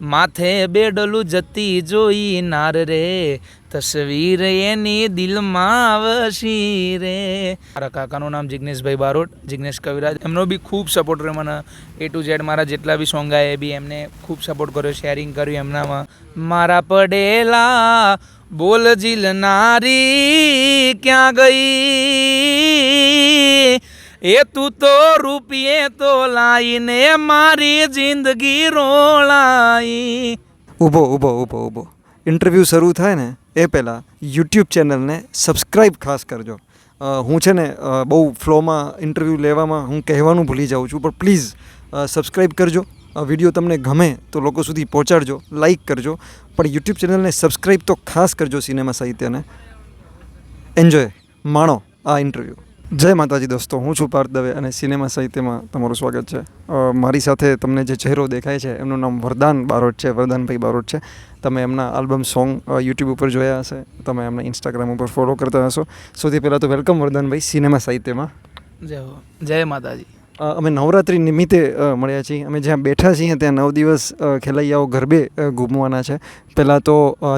માથે બેડલું જતી જોઈ નાર રે, તસવીર એની દિલમાં વસી રે. મારા કાકાનું નામ જિગ્નેશભાઈ બારોટ, જિગ્નેશ કવિરાજ. એમનો બી ખૂબ સપોર્ટ રહ્યો મને એ ટુ ઝેડ મારા જેટલા બી સોંગ આવ્યા એ બી એમને ખૂબ સપોર્ટ કર્યો. શેરિંગ કર્યું એમનામાં. મારા પડેલા બોલ જીલનારી ક્યાં ગઈ? એ તું તો રૂપિયે તો લાઈને મારી જિંદગી રોળાઈ. ઊભો ઊભો ઊભો ઊભો. ઇન્ટરવ્યૂ શરૂ થાય ને એ પહેલાં યુટ્યુબ ચેનલને સબસ્ક્રાઈબ ખાસ કરજો. હું છે ને બહુ ફ્લોમાં ઇન્ટરવ્યૂ લેવામાં હું કહેવાનું ભૂલી જાઉં છું, પણ પ્લીઝ સબસ્ક્રાઈબ કરજો. વીડિયો તમને ગમે તો લોકો સુધી પહોંચાડજો લાઈક કરજો. પણ યુટ્યુબ ચેનલને સબસ્ક્રાઈબ તો ખાસ કરજો સિનેમા સાહિત્યને. એન્જોય માણો આ ઇન્ટરવ્યૂ જય માતાજી દોસ્તો હું છું પાર્થ દવે અને સિનેમા સાહિત્યમાં તમારું સ્વાગત છે. મારી સાથે તમને જે ચહેરો દેખાય છે એમનું નામ વરદાન બારોટ છે વરદાનભાઈ બારોટ છે. તમે એમના આલ્બમ સોંગ યુટ્યુબ ઉપર જોયા હશે તમે એમને ઇન્સ્ટાગ્રામ ઉપર ફોલો કરતા હશો. સૌથી પહેલાં તો વેલકમ વરદાનભાઈ સિનેમા સાહિત્યમાં. જય. જય માતાજી. અમે નવરાત્રિ નિમિત્તે મળ્યા છીએ. અમે જ્યાં બેઠા છીએ ત્યાં નવ દિવસ ખેલૈયાઓ ગરબે ઘૂમવાના છે. પહેલાં તો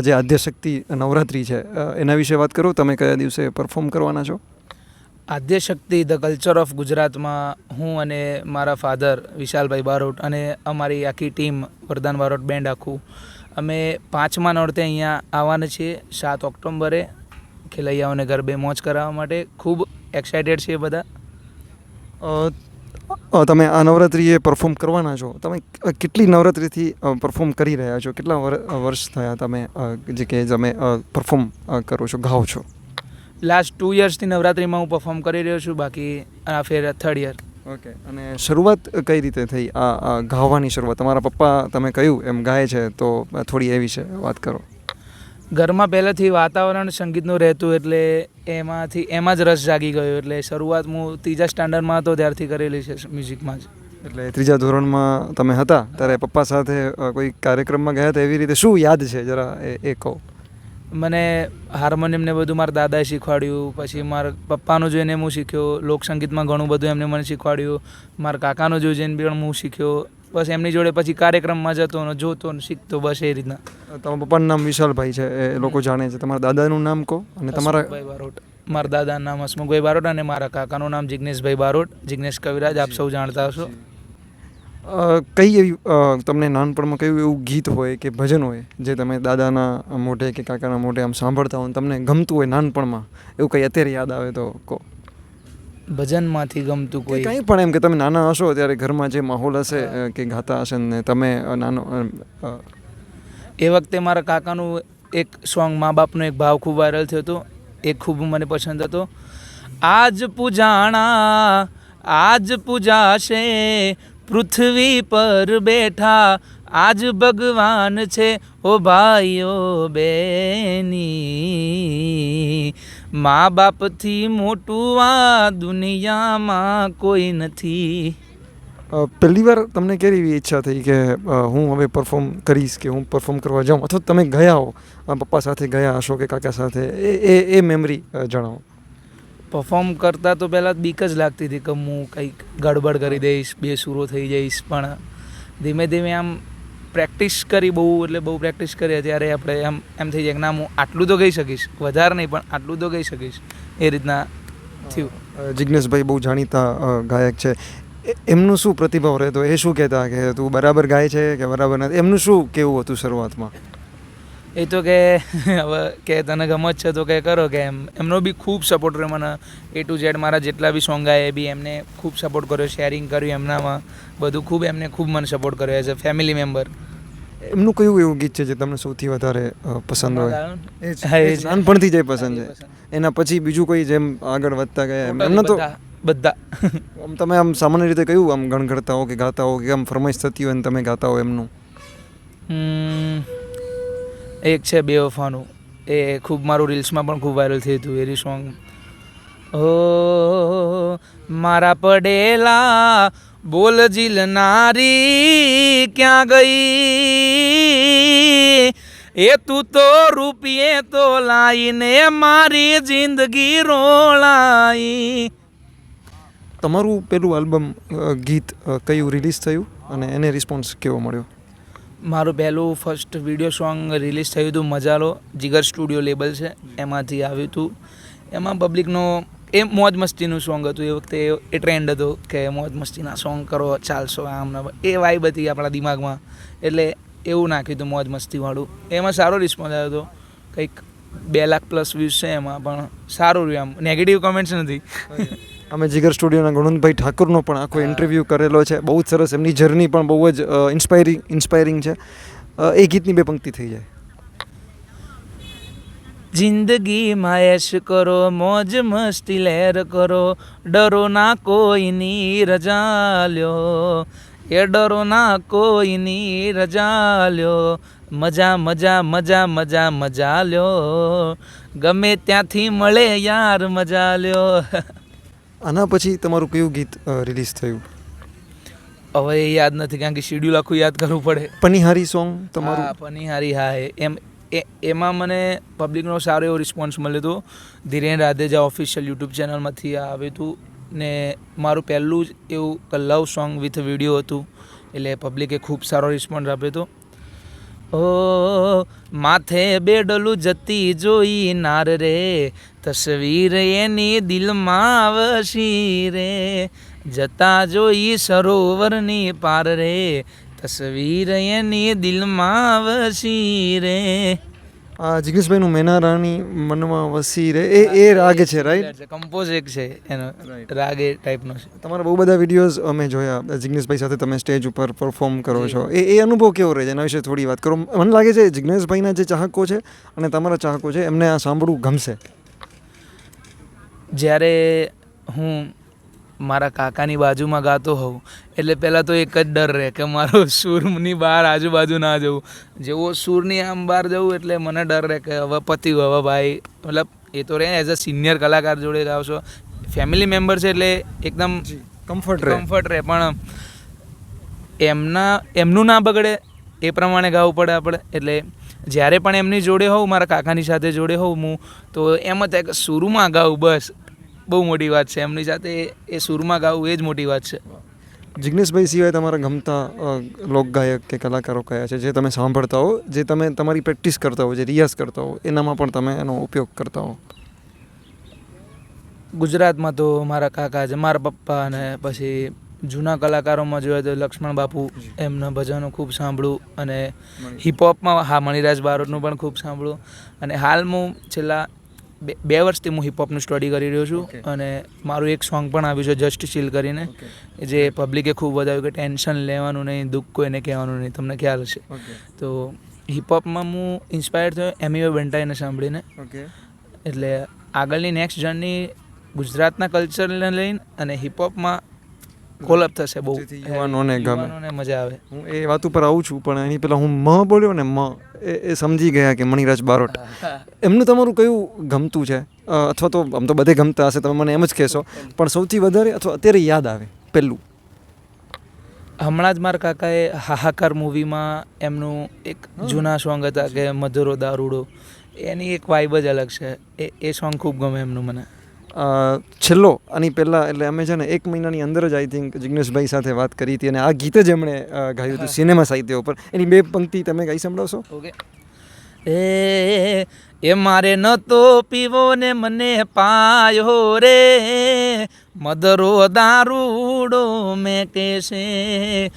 જે આદ્યશક્તિ નવરાત્રિ છે એના વિશે વાત કરો. તમે કયા દિવસે પરફોર્મ કરવાના છો? આદ્યશક્તિ, ધ કલ્ચર ઓફ ગુજરાતમાં હું અને મારા ફાધર વિશાલભાઈ બારોટ અને અમારી આખી ટીમ વરદાન બારોટ બેન્ડ આખું, અમે પાંચમા નોરતે અહીંયા આવવાના છીએ. સાત ઓક્ટોમ્બરે ખેલૈયાઓને ગરબે મોજ કરાવવા માટે. ખૂબ એક્સાઇટેડ છીએ બધા. તમે આ નવરાત્રિએ પરફોર્મ કરવાના છો. તમે કેટલી નવરાત્રિથી પરફોર્મ કરી રહ્યા છો? કેટલા વર- વર્ષ થયા તમે જે કે તમે પરફોર્મ કરો છો, ગાઓ છો? લાસ્ટ ટુ યર્સથી નવરાત્રિમાં હું પરફોર્મ કરી રહ્યો છું બાકી આ ફેર થર્ડ યર ઓકે અને શરૂઆત કઈ રીતે થઈ? આ ગાવાની શરૂઆત. તમારા પપ્પા તમે કહ્યું એમ ગાય છે તો થોડી એ વિશે વાત કરો. ઘરમાં પહેલેથી વાતાવરણ સંગીતનું રહેતું એટલે એમાંથી એમાં જ રસ જાગી ગયો. એટલે શરૂઆત હું ત્રીજા સ્ટાન્ડર્ડમાં હતો ત્યારથી કરેલી છે મ્યુઝિકમાં જ. એટલે ત્રીજા ધોરણમાં તમે હતા ત્યારે પપ્પા સાથે કોઈ કાર્યક્રમમાં ગયા હતા? એવી રીતે શું યાદ છે? જરા એ એ કહો. મને હાર્મોનિયમ ને બધું મારા દાદાએ શીખવાડ્યું પછી મારા પપ્પાનું જોઈને હું શીખ્યો લોકસંગીતમાં ઘણું બધું એમને મને શીખવાડ્યું મારા કાકાનું જોઈને પણ હું શીખ્યો બસ એમની જોડે પછી કાર્યક્રમમાં જતો ને જોતો ને શીખતો બસ એ રીતના. તમારા પપ્પાનું નામ વિશાલભાઈ છે એ લોકો જાણે છે. તમારા દાદાનું નામ કહો અને તમારા ભાઈ બારોટ. મારા દાદાનું નામ હસમુખભાઈ બારોટ અને મારા કાકાનું નામ જિજ્ઞેશભાઈ બારોટ. જિગ્નેશ કવિરાજ આપ સૌ જાણતા હશો. કઈ એવી તમને નાનપણમાં કયું એવું ગીત હોય કે ભજન હોય જે તમે દાદાના મોઢે કે કાકાના મોઢે આમ સાંભળતા હોય તમને ગમતું હોય નાનપણમાં? એવું કંઈ અત્યારે યાદ આવે તો કહો. ભજનમાંથી ગમતું કોઈ કંઈ પણ એમ કે તમે નાના હશો ત્યારે ઘરમાં જે માહોલ હશે કે ગાતા હશે ને તમે નાનો એ વખતે મારા કાકાનું એક સોંગ મા બાપનો એક ભાવ ખૂબ વાયરલ થયો હતો. એ ખૂબ મને પસંદ હતો. આજ પૂજાણા આજ પૂજાશે પૃથ્વી પર બેઠા આજ ભગવાન છે. ઓ ભાઈઓ બેની મા બાપથી મોટું આ દુનિયામાં કોઈ નથી. પહેલી વાર તમને કેવી એવી ઈચ્છા થઈ કે હું હવે પરફોર્મ કરીશ કે હું પરફોર્મ કરવા જાઉં? અથવા તમે ગયા હો પપ્પા સાથે ગયા હશો કે કાકા સાથે? એ એ મેમરી જણાવો. પરફોર્મ કરતાં તો પહેલાં બીક જ લાગતી હતી કે હું કંઈક ગડબડ કરી દઈશ, બે સુરો થઈ જઈશ. પણ ધીમે ધીમે આમ પ્રેક્ટિસ કરી બહુ, એટલે બહુ પ્રેક્ટિસ કરી ત્યારે આપણે એમ એમ થઈ જાય કે ના, હું આટલું તો ગઈ શકીશ. વધારે નહીં, પણ આટલું તો ગઈ શકીશ. એ રીતના થયું. જિજ્ઞેશભાઈ બહુ જાણીતા ગાયક છે. એમનું શું પ્રતિભાવ રહેતો? એ શું કહેતા કે તું બરાબર ગાય છે કે બરાબર નથી? એમનું શું કેવું હતું શરૂઆતમાં? એ તો કે હવે કે તને ગમત છે તો કે કરો કે એમ. એમનો બી ખૂબ સપોર્ટ રહ્યો મને. એ ટુ ઝેડ મારા જેટલા બી સોંગ આવ્યા એ બી એમને ખૂબ સપોર્ટ કર્યો શેરિંગ કર્યું એમનામાં. બધું ખૂબ એમને ખૂબ મને સપોર્ટ કર્યો એઝ અ ફેમિલી મેમ્બર એમનું કયું એવું ગીત છે જે તમને સૌથી વધારે પસંદ હોય? એ. નાનપણથી જ એ પસંદ છે. એના પછી બીજું કોઈ જેમ આગળ વધતા ગયા એમ? એમનો તો બધા આમ તમે આમ સામાન્ય રીતે કયું આમ ગણગણતા હો કે ગાતા હો કે આમ ફરમાઈશ થતી હોય ને તમે ગાતા હો એમનું? એક છે બેવફાનું એ ખૂબ મારું રીલ્સમાં પણ ખૂબ વાયરલ થયું હતું એરી સોંગ ઓ મારા પડેલા, બોલ જીલનારી ક્યાં ગઈ? એ તું તો રૂપિયે તો લાઈને મારી જિંદગી રોળાઈ તમારું પેલું આલ્બમ ગીત કયું રિલીઝ થયું અને એને રિસ્પોન્સ કેવો મળ્યો? મારું પહેલું ફર્સ્ટ વીડિયો સોંગ રિલીઝ થયું હતું મજાલો, જીગર સ્ટુડિયો લેબલ છે, એમાંથી આવ્યું હતું. એમાં પબ્લિકનો એ મોજ મસ્તીનું સોંગ હતું. એ વખતે એ ટ્રેન્ડ હતો કે મોજ મસ્તીના સોંગ કરો, ચાલશો આમ ને એ વાઇબ હતી આપણા દિમાગમાં. એટલે એવું નાખ્યું હતું મોજ મસ્તીવાળું. એમાં સારો રિસ્પોન્સ આવ્યો હતો. કંઈક બે લાખ પ્લસ વ્યૂઝ છે એમાં, પણ સારું રહ્યું આમ. નેગેટિવ કમેન્ટ્સ નથી. અમે જીગર સ્ટુડિયોના ગુણવંતભાઈ ઠાકુરનો પણ આખો ઇન્ટરવ્યૂ કરેલો છે. બહુ જ સરસ. એમની જર્ની પણ બહુ જ ઇન્સ્પાયરિંગ ઇન્સ્પાયરિંગ છે. એ ગીતની બે પંક્તિ થઈ જાય. જિંદગીમાં એશ કરો મોજ મસ્તી લહેર કરો ડરો ના કોઈની રજા લ્યો. એ ડરો ના કોઈની રજા લ્યો. મજા મજા મજા મજા મજા લ્યો. ગમે ત્યાંથી મળે યાર મજા લ્યો. આના પછી તમારું કયું ગીત રિલીઝ થયું? હવે એ યાદ નથી કારણ કે શેડ્યુલ આખું યાદ કરવું પડે. પનિહારી સોંગ તમારું? પનિહારી હા એમ એમાં મને પબ્લિકનો સારો એવો રિસ્પોન્સ મળ્યો હતો. ધીરેન રાધેજા ઓફિશિયલ યુટ્યુબ ચેનલમાંથી આ આવ્યું હતું ને મારું પહેલું જ એવું લવ સોંગ વિથ વીડિયો હતું. એટલે પબ્લિકે ખૂબ સારો રિસ્પોન્સ આપ્યો હતો. ઓ માથે બેડલું જતી જોઈ નાર રે. તસવીર એની દિલમાં આવશી રે જતા જોઈ સરોવરની પાર રે. તસવીર એની દિલમાં આવશી રે આ જિગ્નેશભાઈનું મેના રાણી મનમાં વસી રે એ એ રાગ છે રાઈટ કમ્પોઝ એક છે એનો. રાગ એ ટાઈપનો છે. તમારા બહુ બધા વિડીયોઝ અમે જોયા. જિગ્નેશભાઈ સાથે તમે સ્ટેજ ઉપર પરફોર્મ કરો છો. એ એ અનુભવ કેવો રહે છે? એના વિશે થોડી વાત કરો. મને લાગે છે જિગ્નેશભાઈના જે ચાહકો છે અને તમારા ચાહકો છે એમને આ સાંભળવું ગમશે. જ્યારે હું મારા કાકાની બાજુમાં ગાતો હોઉં એટલે પહેલાં તો એક જ ડર રહે કે મારો સૂરની બહાર આજુબાજુ ના જવું. જેવો સૂરની આમ બહાર જવું એટલે મને ડર રહે કે હવે પતિ હવે ભાઈ. મતલબ એ તો રહે એઝ અ સિનિયર કલાકાર જોડે ગાવ છો. ફેમિલી મેમ્બર છે એટલે એકદમ કમ્ફર્ટ રહે. કમ્ફર્ટ રહે. પણ એમના એમનું ના બગડે. એ પ્રમાણે ગાવું પડે આપણે. એટલે જ્યારે પણ એમની જોડે હોઉં મારા કાકાની સાથે જોડે હોઉં હું તો એમ જ થાય કે સુરમાં ગાઉં બસ. બહુ મોટી વાત છે. એમની સાથે એ સુરમાં ગાવું એ જ મોટી વાત છે. જિગ્નેશભાઈ સિવાય તમારા ગમતા લોકગાયક કે કલાકારો કયા છે? જે તમે સાંભળતા હો જે તમે તમારી પ્રેક્ટિસ કરતા હો જે રિયાઝ કરતા હો એનામાં પણ તમે એનો ઉપયોગ કરતા હો? ગુજરાતમાં તો મારા કાકા છે મારા પપ્પા અને પછી જૂના કલાકારોમાં જોઈએ તો લક્ષ્મણ બાપુ એમના ભજનો ખૂબ સાંભળું અને હિપહોપમાં હા મણિરાજ બારોટનું પણ ખૂબ સાંભળું. અને હાલ હું છેલ્લા બે બે વર્ષથી હું હિપહોપનું સ્ટડી કરી રહ્યો છું અને મારું એક સોંગ પણ આવ્યું છે જસ્ટ ચીલ કરીને જે પબ્લિકે ખૂબ વધાવ્યું કે ટેન્શન લેવાનું નહીં દુઃખ કોઈને કહેવાનું નહીં તમને ખ્યાલ હશે. તો હિપહોપમાં હું ઇન્સ્પાયર થયો એમી વેન્ટાઈને સાંભળીને. એટલે આગળની નેક્સ્ટ જર્ની ગુજરાતના કલ્ચરને લઈને અને હિપહોપમાં કોલઅપ થશે બહુ. યુવાનોને ગમે. મજા આવે. હું એ વાત ઉપર આવું છું પણ એની પહેલાં હું મ બોલ્યો ને મ એ સમજી ગયા કે મણિરાજ બારોટ. એમનું તમારું કયું ગમતું છે? અથવા તો આમ તો બધે ગમતા હશે તમે મને એમ જ કહેશો. પણ સૌથી વધારે અથવા અત્યારે યાદ આવે પહેલું? હમણાં જ મારા કાકાએ હાહાકાર મૂવીમાં એમનું એક જૂના સોંગ હતા કે મધુરો દારૂડો. એની એક વાઇબ જ અલગ છે. એ એ સોંગ ખૂબ ગમે એમનું મને. છેલ્લો આની પહેલાં એટલે અમે છે ને એક મહિનાની અંદર જ આઈ થિંક જિગ્નેશભાઈ સાથે વાત કરી હતી અને આ ગીત જ એમણે ગાયું હતું સિનેમા સાહિત્ય ઉપર. એની બે પંક્તિ તમે ગાઈ સંભળાવશો? ઓકે. એ એ મારે ન તો પીવો ને મને પાયો રે. મદરો દારૂડો મેં કેશે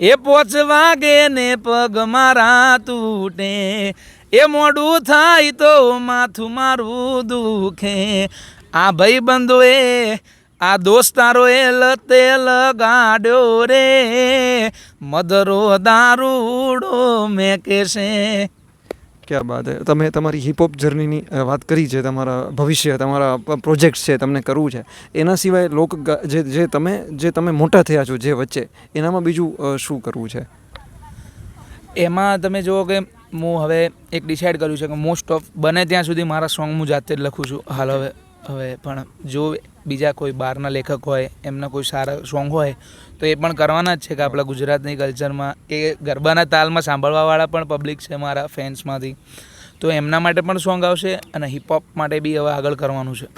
એ પોચ વાગે ને પગ મારા તૂટે. એ મોડું થાય તો માથું મારું દુખે. આ ભાઈ બંધોએ આ દોસ્તારો એ લતે લગાડ્યો રે. મદરો દારૂડો મેં કેશે ક્યાં બાત તમે તમારી હિપહોપ જર્નીની વાત કરી છે તમારા ભવિષ્ય તમારા પ્રોજેક્ટ્સ છે તમને કરવું છે. એના સિવાય લોક જે જે તમે જે તમે મોટા થયા છો જે વચ્ચે એનામાં બીજું શું કરવું છે? એમાં તમે જુઓ કે હું હવે એક ડિસાઇડ કર્યું છે કે મોસ્ટ ઓફ બને ત્યાં સુધી મારા સોંગ હું જાતે જ લખું છું. હાલ હવે હવે પણ જો બીજા કોઈ બહારના લેખક હોય, એમના કોઈ સારા સોંગ હોય, તો એ પણ કરવાના જ છે કે આપણા ગુજરાતની કલ્ચરમાં કે ગરબાના તાલમાં સાંભળવાવાળા પણ પબ્લિક છે મારા ફેન્સમાંથી તો એમના માટે પણ સોંગ આવશે અને હિપહોપ માટે બી હવે આગળ કરવાનું છે.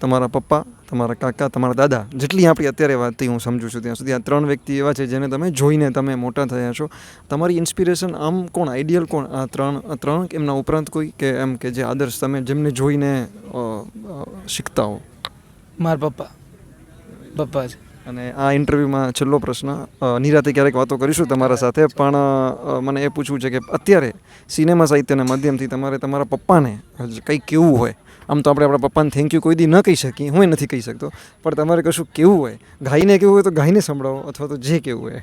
તમારા પપ્પા? તમારા કાકા તમારા દાદા જેટલી આપણી અત્યારે વાતથી હું સમજું છું ત્યાં સુધી. આ ત્રણ વ્યક્તિ એવા છે જેને તમે જોઈને તમે મોટા થયા છો. તમારી ઇન્સ્પિરેશન આમ કોણ? આઈડિયલ કોણ? આ ત્રણ ત્રણ એમના ઉપરાંત કોઈ કે એમ કે જે આદર્શ તમે જેમને જોઈને શીખતા હો? મારા પપ્પા. પપ્પા જ. અને આ ઇન્ટરવ્યૂમાં છેલ્લો પ્રશ્ન નિરાતે ક્યારેક વાતો કરીશું તમારા સાથે પણ મને એ પૂછવું છે કે અત્યારે સિનેમા સાહિત્યના માધ્યમથી તમારે તમારા પપ્પાને કંઈક કેવું હોય? આમ તો આપણે આપણા પપ્પાને થેન્ક યુ કોઈ દી ન કહી શકીએ હું નથી કહી શકતો. પણ તમારે કશું કેવું હોય ગાઈને કેવું હોય તો ગાઈને સંભળાવો અથવા તો જે કેવું હોય.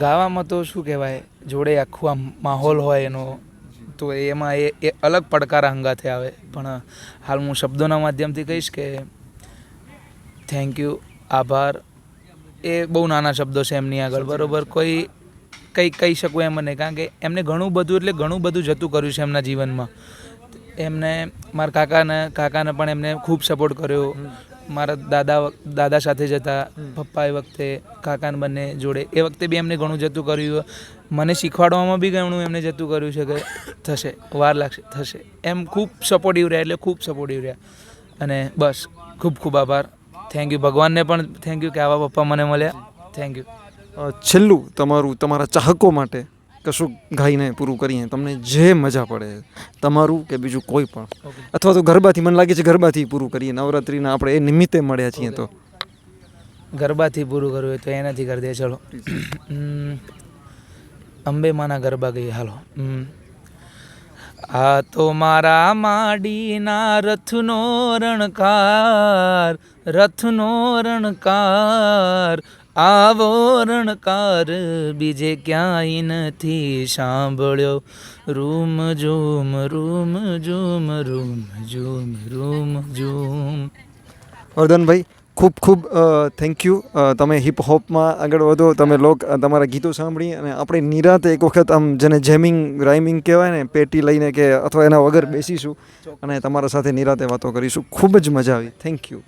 ગાવામાં તો શું કહેવાય જોડે આખું આમ માહોલ હોય એનો તો એમાં એ એ અલગ પડકાર હંગાથે આવે. પણ હાલ હું શબ્દોના માધ્યમથી કહીશ કે થેન્ક યુ આભાર એ બહુ નાના શબ્દો છે એમની આગળ બરાબર? કોઈ કંઈ કહી શકું એમ નહીં કારણ કે એમને ઘણું બધું એટલે ઘણું બધું જતું કર્યું છે એમના જીવનમાં. એમને મારા કાકાને કાકાને પણ એમને ખૂબ સપોર્ટ કર્યો. મારા દાદા દાદા સાથે જતા પપ્પા એ વખતે કાકાને બંને જોડે. એ વખતે બી એમને ઘણું જતું કર્યું. મને શીખવાડવામાં બી ઘણું એમને જતું કર્યું છે કે થશે વાર લાગશે થશે. એમ ખૂબ સપોર્ટિવ રહ્યા એટલે ખૂબ સપોર્ટિવ રહ્યા. અને બસ ખૂબ ખૂબ આભાર. થેન્ક યુ ભગવાનને પણ થેન્ક યુ કે આવા પપ્પા મને મળ્યા. થેન્ક યુ છેલ્લું તમારું તમારા ચાહકો માટે. કશું ગાઈને પૂરું કરીએ તમને જે મજા પડે તમારું કે બીજું કોઈ પણ. અથવા તો ગરબાથી મને લાગે છે ગરબાથી પૂરું કરીએ નવરાત્રિના આપણે એ નિમિત્તે મળ્યા છીએ તો. ગરબાથી પૂરું કરવું હોય તો એનાથી કરી દે ચલો. અંબે માના ગરબા ગઈ હાલો. આ તો મારા માડીના રથનો રણકાર રથનો રણકાર આવો રણકાર બીજે ક્યાંય નથી સાંભળ્યો. Room zoom room zoom room zoom room zoom. વર્ધનભાઈ ખૂબ ખૂબ થેન્ક યુ તમે હિપ હોપમાં આગળ વધો, તમે લોક તમારા ગીતો સાંભળી અને આપણે નિરાતે એક વખત આમ જેને જેમિંગ રાઇમિંગ કહેવાય ને, પેટી લઈને કે અથવા એના વગર બેસીશું અને તમારા સાથે નિરાતે વાતો કરીશું. ખૂબ જ મજા આવી. Thank you